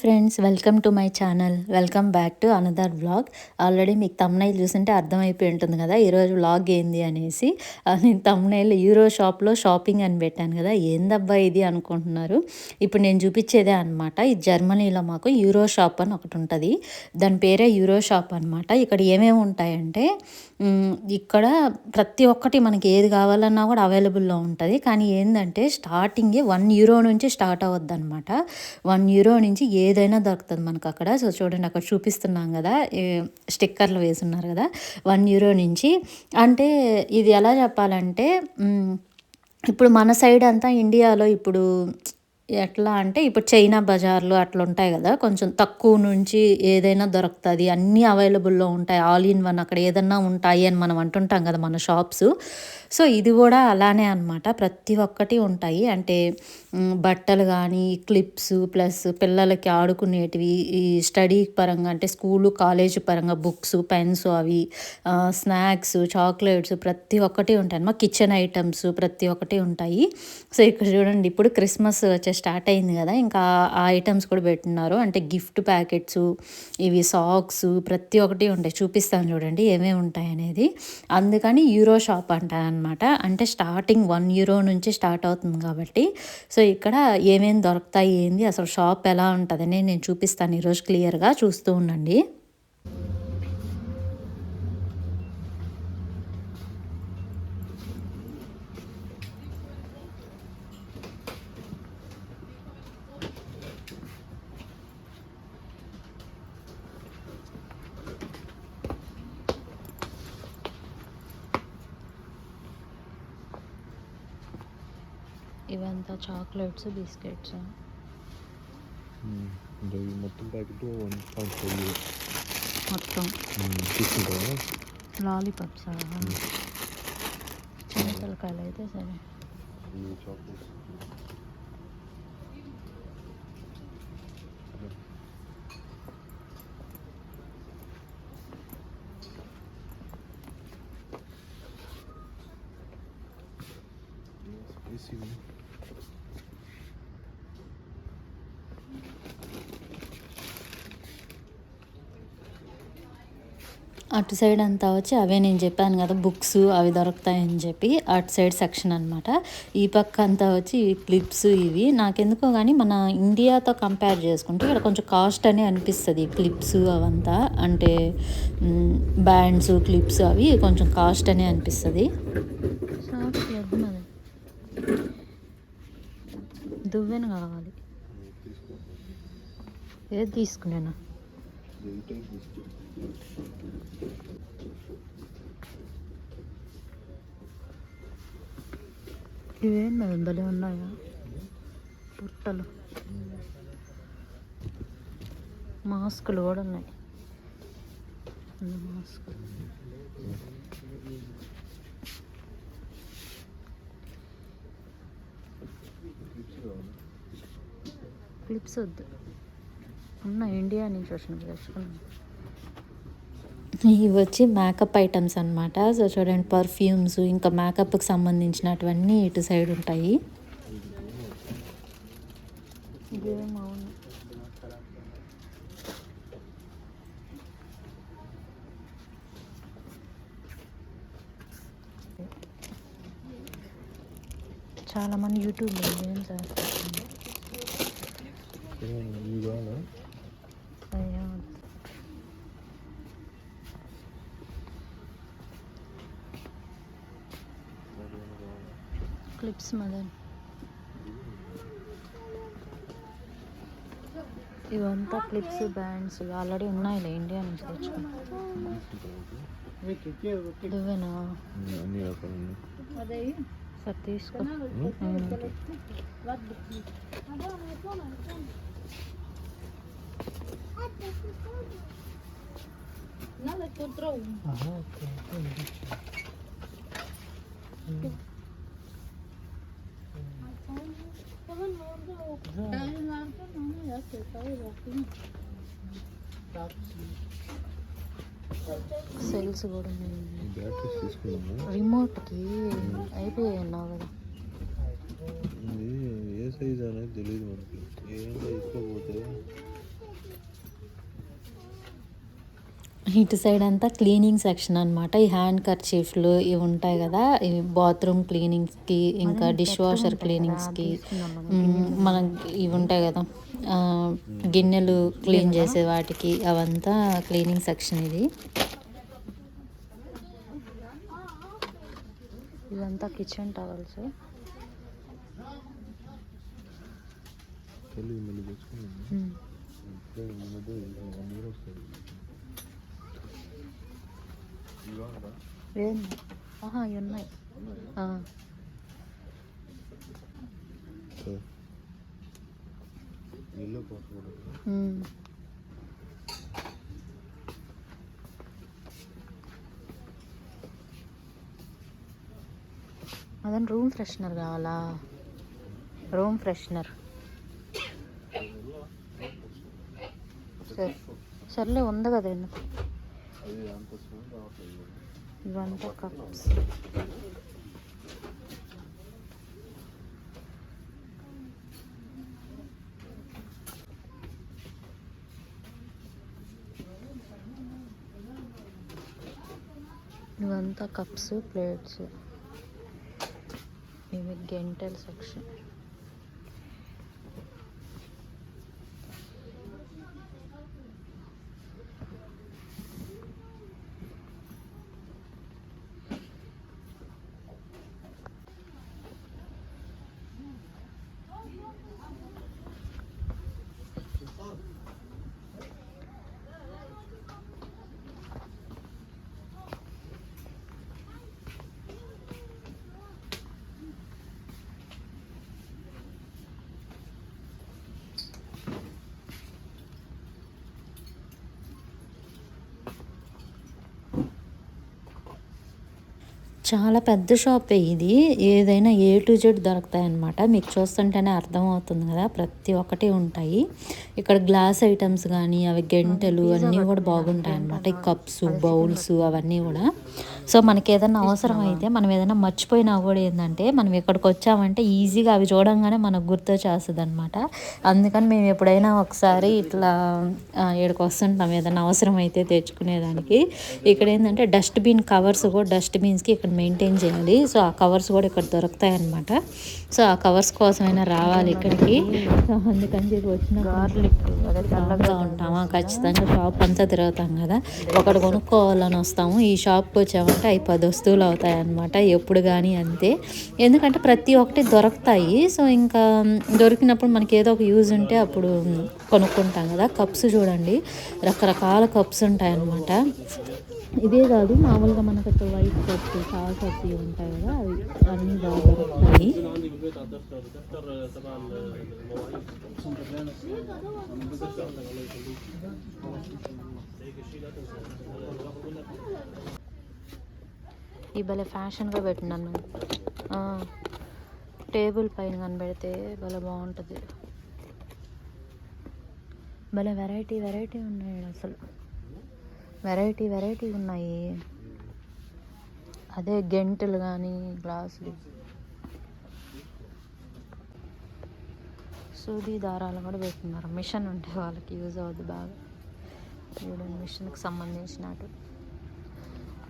Friends welcome to my channel welcome back to another vlog already మీకు thumbnail చూసింటే అర్థమైపోయి ఉంటుంది కదా ఈరోజు వ్లాగ్ ఏంది అనేసి. నేను తమ్నైల్ యూరో షాప్లో షాపింగ్ అని పెట్టాను కదా ఏందబ్బా ఇది అనుకుంటున్నారు. ఇప్పుడు నేను చూపించేదే అనమాట ఇది జర్మనీలో మాకు యూరో షాప్ అని ఒకటి ఉంటుంది. దాని పేరే యూరో షాప్ అనమాట ఇక్కడ ఏమేమి ఉంటాయంటే ఇక్కడ ప్రతి ఒక్కటి మనకి ఏది కావాలన్నా కూడా అవైలబుల్లో ఉంటుంది. కానీ ఏంటంటే స్టార్టింగే వన్ యూరో నుంచి స్టార్ట్ అవ్వద్దు అనమాట వన్ యూరో నుంచి ఏ ఏదైనా దొరుకుతుంది మనకు అక్కడ. సో చూడండి అక్కడ చూపిస్తున్నాం కదా. స్టిక్కర్లు వేసున్నారు కదా వన్ యూరో నుంచి. అంటే ఇది ఎలా చెప్పాలంటే ఇప్పుడు మన సైడ్ అంతా ఇండియాలో ఇప్పుడు ఎట్లా అంటే ఇప్పుడు చైనా బజార్లు అట్లా ఉంటాయి కదా. కొంచెం తక్కువ నుంచి ఏదైనా దొరుకుతుంది. అన్నీ అవైలబుల్లో ఉంటాయి. ఆల్ ఇన్ వన్ అక్కడ ఏదన్నా ఉంటాయి అని మనం అంటుంటాం కదా మన షాప్స్. సో ఇది కూడా అలానే అనమాట ప్రతి ఒక్కటి ఉంటాయి. అంటే బట్టలు కానీ క్లిప్స్ ప్లస్ పిల్లలకి ఆడుకునేటివి ఈ స్టడీ పరంగా అంటే స్కూలు కాలేజ్ పరంగా బుక్స్ పెన్స్ అవి స్నాక్స్ చాక్లెట్స్ ప్రతి ఒక్కటి ఉంటాయి మా కిచెన్ ఐటమ్స్ ప్రతి ఒక్కటి ఉంటాయి. సో ఇక్కడ చూడండి ఇప్పుడు క్రిస్మస్ వచ్చే స్టార్ట్ అయింది కదా ఇంకా ఆ ఐటమ్స్ కూడా పెట్టున్నారు. అంటే గిఫ్ట్ ప్యాకెట్స్ ఇవి సాక్స్ ప్రతి ఒక్కటి ఉంటాయి. చూపిస్తాను చూడండి ఏమేమి ఉంటాయి అనేది. అందుకని యూరో షాప్ అనమాట అంటే స్టార్టింగ్ వన్ యూరో నుంచి స్టార్ట్ అవుతుంది కాబట్టి. సో ఇక్కడ ఏమేమి దొరుకుతాయి ఏంది అసలు షాప్ ఎలా ఉంటుందనే నేను చూపిస్తాను ఈరోజు క్లియర్గా చూస్తూ ఉండండి. ఇవంతా చాక్లెట్స్ బిస్కెట్స్ ఇంకా ఈ మొత్తం ప్యాకెట్ వన్ పాయింట్ ఫైవ్ మొత్తం తీసుకుంటావా లాలీపాప్స్ చిన్నపిల్లకాయలు అయితే సరే ఈ చాక్లెట్స్ అటు సైడ్ అంతా వచ్చి అవే నేను చెప్పాను కదా బుక్స్ అవి దొరుకుతాయని చెప్పి అటు సైడ్ సెక్షన్ అనమాట ఈ పక్క అంతా వచ్చి క్లిప్స్ ఇవి. నాకెందుకో కానీ మన ఇండియాతో కంపేర్ చేసుకుంటే ఇక్కడ కొంచెం కాస్ట్ అని అనిపిస్తుంది. క్లిప్స్ అవంతా అంటే బ్యాండ్స్ క్లిప్స్ అవి కొంచెం కాస్ట్ అని అనిపిస్తుంది. దువ్వెన కావాలి ఏది తీసుకునేనా? ఇవేం భలే ఉన్నాయా? పుట్టలు మాస్కులు కూడా ఉన్నాయి. మాస్క్. క్లిప్స్ వద్దు. ఉన్నాయి ఇండియా నుంచి వచ్చిన తెచ్చుకున్నాను. ఇవి వచ్చి మేకప్ ఐటమ్స్ అన్నమాట. సో చూడండి పర్ఫ్యూమ్స్ ఇంకా మేకప్కి సంబంధించినటువన్నీ ఇటు సైడ్ ఉంటాయి. ఇదేమో అవును. చాలా మంది యూట్యూబ్లో ఏం చేస్తారు ఇవి కావాలా అయ్యా క్లిప్స్ మదన్. ఇవంతా క్లిప్స్ బ్యాండ్స్ ఆల్రెడీ ఉన్నాయిలే ఇండియా నుంచి తెచ్చుకుని నువ్వేనా? ఉన్నాయి సరే తీసుకో. సెల్స్ కూడా ఉన్నాయి. రిమోట్కి అయిపోయాయి కదా. ఇటు సైడ్ అంతా క్లీనింగ్ సెక్షన్ అనమాట ఈ హ్యాండ్ కర్చీఫ్లు ఇవి ఉంటాయి కదా. ఈ బాత్రూమ్ క్లీనింగ్స్కి ఇంకా డిష్ వాషర్ క్లీనింగ్స్కి. మనకి ఇవి ఉంటాయి కదా. గిన్నెలు క్లీన్ చేసే వాటికి అవంతా క్లీనింగ్ సెక్షన్ ఇది. ఇదంతా కిచెన్ టవల్స్. తెలివి మళ్ళీ తెచ్చుకున్నాను ఇప్పుడే ఈ మధ్య వన్ ఇయర్ వస్తుంది ఇవా కదా ఏంది ఆహా ఇవి ఉన్నాయి ఆ, నీళ్ళు పోసుకోవడం ఉమ్. అదే రూమ్ ఫ్రెషనర్ కావాలా? Room freshener. సరే సర్లే ఉంది కదా ఇవంతా కప్స్. ఇవంతా కప్స్ ప్లేట్స్. ఇవి గెంటల్ సెక్షన్. చాలా పెద్ద షాపే ఇది. ఏదైనా ఏ టు జెడ్ దొరుకుతాయి అన్నమాట మీకు చూస్తుంటేనే అర్థమవుతుంది కదా ప్రతి ఒక్కటి ఉంటాయి. ఇక్కడ గ్లాస్ ఐటమ్స్ కానీ అవి గెంటెలు అన్నీ కూడా బాగుంటాయి అన్నమాట ఈ కప్స్ బౌల్స్ అవన్నీ కూడా. సో మనకి ఏదైనా అవసరం అయితే మనం ఏదైనా మర్చిపోయినా కూడా ఏంటంటే మనం ఇక్కడికి వచ్చామంటే ఈజీగా అవి చూడంగానే మనకు గుర్తు చేస్తుంది అనమాట అందుకని మేము ఎప్పుడైనా ఒకసారి ఇట్లా ఇక్కడికి వస్తుంటాం ఏదైనా అవసరం అయితే తెచ్చుకునేదానికి. ఇక్కడ ఏంటంటే డస్ట్బిన్ కవర్స్ కూడా డస్ట్బిన్స్కి ఇక్కడ మెయింటైన్ చేయాలి. సో ఆ కవర్స్ కూడా ఇక్కడ దొరుకుతాయి అనమాట సో ఆ కవర్స్ కోసమైనా రావాలి ఇక్కడికి. సో అందుకని చెప్పి వచ్చిన చల్లగా ఉంటామా? ఖచ్చితంగా షాప్ అంతా తిరుగుతాం కదా. ఒకటి కొనుక్కోవాలని వస్తాము. ఈ షాప్కి వచ్చామంటే అవి పది వస్తువులు అవుతాయి అనమాట ఎప్పుడు కానీ అంతే. ఎందుకంటే ప్రతి ఒక్కటి దొరుకుతాయి. సో ఇంకా దొరికినప్పుడు మనకి ఏదో ఒక యూజ్ ఉంటే అప్పుడు కొనుక్కుంటాం కదా. కప్స్ చూడండి. రకరకాల కప్స్ ఉంటాయి అన్నమాట ఇదే కాదు మామూలుగా మనకు వైట్ కప్స్ చాలా కప్స్ ఉంటాయి కదా. అవి అన్నీ బాగా దొరుకుతాయి. ఈ భలే ఫ్యాషన్గా పెట్టినాను. టేబుల్ పైన కనబెడితే భలే బాగుంటుంది. భలే వెరైటీ వెరైటీ ఉన్నాయి అసలు. వెరైటీ వెరైటీ ఉన్నాయి. అదే గెంటలు కానీ గ్లాసులు. సూది దారాలు కూడా పెట్టున్నారు మిషన్ ఉంటే వాళ్ళకి యూజ్ అవుద్ది బాగా. చూడండి మిషన్కి సంబంధించినట్టు.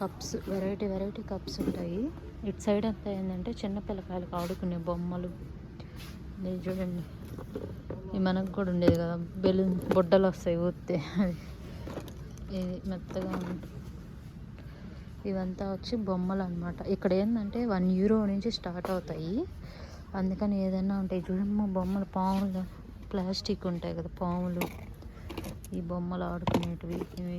కప్స్ వెరైటీ వెరైటీ కప్స్ ఉంటాయి. ఇటు సైడ్ అంతా ఏంటంటే చిన్న పిల్లకాయలకు ఆడుకునే బొమ్మలు. ఇది చూడండి. ఇది మనకు కూడా ఉండేది కదా. బెలూన్ బుడ్డలు వస్తాయి ఊతే అది. ఇది మెత్తగా ఇవంతా వచ్చి బొమ్మలు అనమాట ఇక్కడ ఏంటంటే వన్ యూరో నుంచి స్టార్ట్ అవుతాయి. అందుకని ఏదైనా ఉంటాయి. చూడమ్మ బొమ్మలు పాములు ప్లాస్టిక్ ఉంటాయి కదా పాములు. ఈ బొమ్మలు ఆడుకునేటివి ఇవి.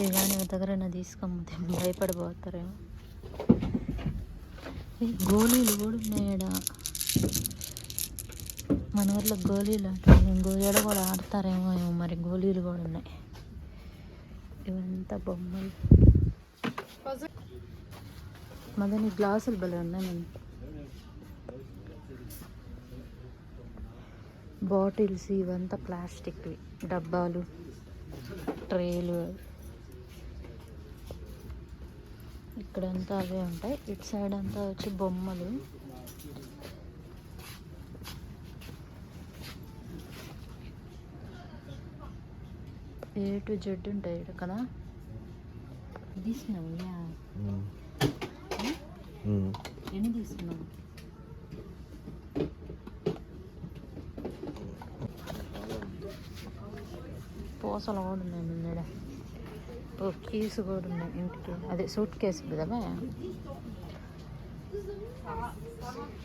ఇది కానీ దగ్గరైనా తీసుకోమంటే భయపడిపోతారేమో. గోళీలు కూడా ఉన్నాయడ? మన ఊర్లో గోళీలు అంటే గోళీలు కూడా ఆడతారేమో ఏమో మరి గోళీలు కూడా ఉన్నాయి. ఇవంతా బొమ్మలు. మదని గ్లాసులు భలే ఉన్నాయి నేను బాటిల్స్ ఇవంతా ప్లాస్టిక్వి డబ్బాలు ట్రేలు. ఇక్కడంతా అవే ఉంటాయి. ఇటు సైడ్ అంతా వచ్చి బొమ్మలు. ఏ టు జెడ్ ఉంటాయి ఈడ కదా? తీసుకున్నావు. ఉమ్. ఎన్ని తీసుకున్నావు? పూసలు కూడా ఉన్నాయి ముందర ఓ కీస్ కూడా ఉన్నాయి ఇంటికి. అదే సూట్ కేసు కదా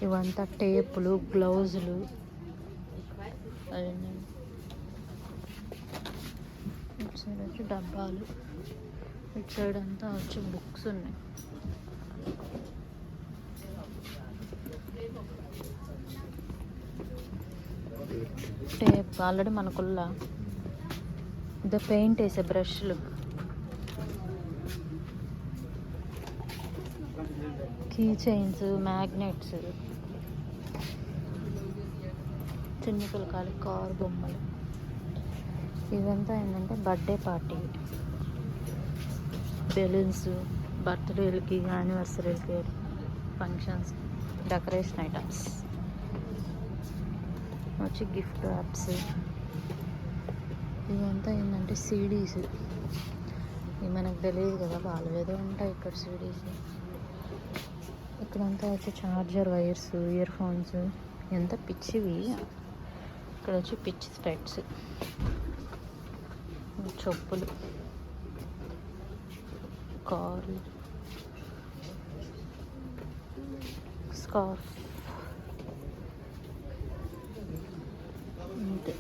ఇవంతా టేపులు గ్లౌజులు. ఇటు సైడ్ వచ్చి డబ్బాలు. ఇటు సైడ్ అంతా వచ్చి బుక్స్ ఉన్నాయి. టేప్ ఆల్రెడీ మనకుల్లా. ఇదే పెయింట్ వేసే బ్రష్లు కీ చైన్స్ మ్యాగ్నెట్స్. చిన్న పిల్లకాయలు కార్ బొమ్మలు. ఇదంతా ఏంటంటే బర్త్డే పార్టీ. బెలూన్స్ బర్త్డేలకి యానివర్సరీలకి ఫంక్షన్స్ డెకరేషన్ ఐటమ్స్. వచ్చి గిఫ్ట్ యాప్స్ ఇవంతా ఏంటంటే సీడీస్. ఇవి మనకు తెలియదు కదా వాళ్ళు ఉంటాయి ఇక్కడ సీడీస్. ఇక్కడంతా వచ్చి చార్జర్ వైర్స్ ఇయర్ ఫోన్స్ ఎంత పిచ్చివి. ఇక్కడ వచ్చి పిచ్చి స్పెట్స్ చెప్పులు. కార్లు. స్కార్ఫ్ అంతే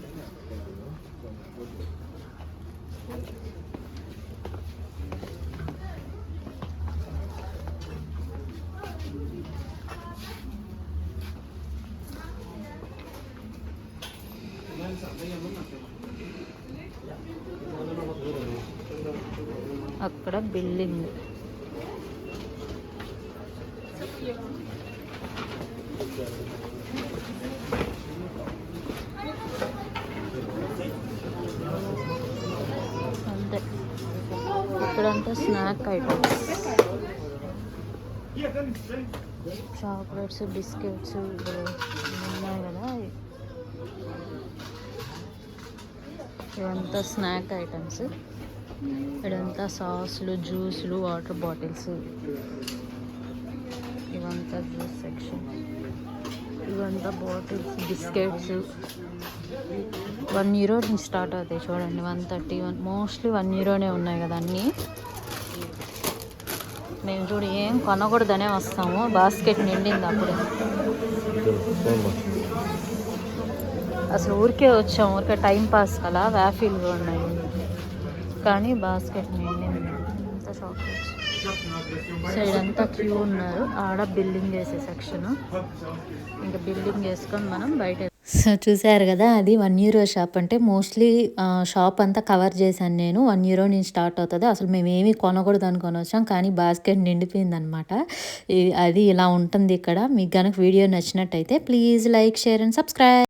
అక్కడ బిల్డింగ్. అంతే. ఇక్కడంతా స్నాక్ ఐటమ్స్. చాక్లెట్స్ బిస్కెట్స్ ఉన్నాయి కదా. ఇవంతా స్నాక్ ఐటమ్స్. ఇదంతా సాస్లు జ్యూస్లు వాటర్ బాటిల్స్. ఇవంతా జ్యూస్ సెక్షన్. ఇవంతా బాటిల్స్ బిస్కెట్స్. వన్ యూరో నుంచి స్టార్ట్ అవుతాయి చూడండి. One thirty one mostly one యూరోనే ఉన్నాయి కదా అన్నీ. మేము చూడు ఏం కొనకూడదనే వస్తాము. బాస్కెట్ నిండింది అప్పుడే. అసలు ఊరికే వచ్చాము. ఊరికే టైం పాస్ కదా. వ్యాఫీలు ఉన్నాయి. కానీ బాస్కెట్ నిండింది చాక్లెట్స్ సైడ్ అంతా క్యూ ఉన్నారు. ఆడ బిల్డింగ్ వేసే సెక్షన్ ఇంకా బిల్డింగ్ వేసుకొని మనం బయట సో చూసారు కదా అది వన్ యూరో షాప్ అంటే మోస్ట్లీ షాప్ అంతా కవర్ చేశాను నేను. వన్ యూరో నుంచి స్టార్ట్ అవుతుంది. అసలు మేము ఏమి కొనకూడదు అనుకొని వచ్చాం కానీ బాస్కెట్ నిండిపోయింది అనమాట అది ఇలా ఉంటుంది ఇక్కడ. మీకు కనుక వీడియో నచ్చినట్టయితే please like share and subscribe